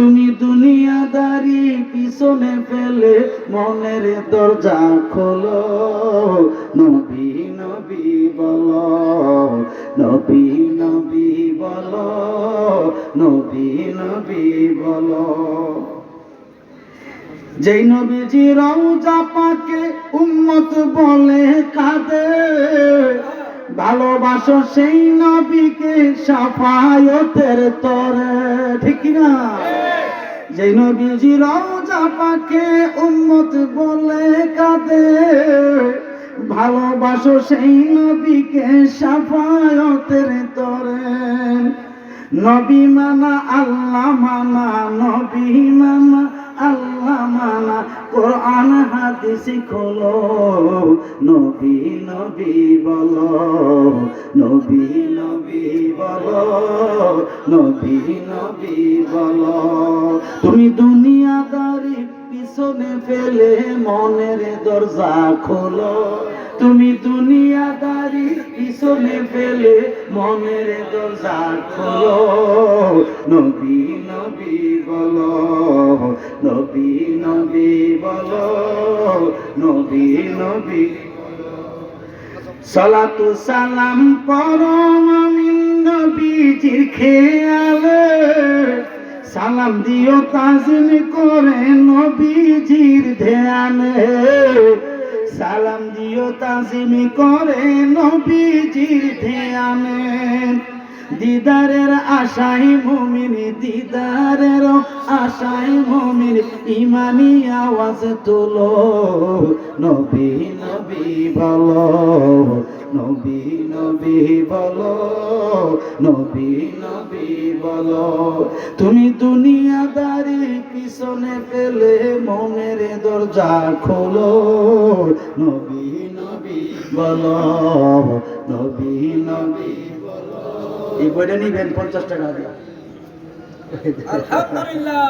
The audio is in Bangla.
দুনিয়াদারি পিছনে ফেলে মনের দরজা খোলো। নবী নবী বলো, নবী নবী বলো, নবী নবী বলো। যেই নবীজি রওজা পাকে উম্মত বলে কাঁদে, ভালোবাসো সেই নবীকে সাফায়তের তরে, ঠিক না যেই নবীজি রওজা পাকে উম্মত বলে কাঁদে। ভালোবাসো সেই নবীকে সাফায়তের তরে। নবী মানা, আল্লাহ মানা, নবী মানা আল্লাহ মানা কোরআন, হাদিস খোলো। নবী নবী বলো, নবী নবী বলো, নবী নবী বলো। তুমি দুনিয়াদারি পিছনে ফেলে মনের দরজা খোলো। তুমি দুনিয়াদারি পিছনে ফেলে মনের দরজা খোলো। নবী নবী বলো। নবী নবী বলো, নবী নবী। সালাতু সালাম পরম আমিন নবীজির খেয়ালে। সালাম দিও তাজিম করে নবীজির ধ্যানে। সালাম দিও তাজিম করে নবীজির ধ্যানে। দিদারের আশাই মুমিন, দিদারের আশাই মুমিন, ইমানি আওয়াজ তুলো। নবী নবী বলো, নবী নবী বলো, নবী নবী বলো। তুমি দুনিয়াদারি পিছনে ফেলে মনের দরজা খোলো। নবী নবী বলো, নবী নবী এই বইটা নিবেন পঞ্চাশ টাকা দিয়ে। আলহামদুলিল্লাহ।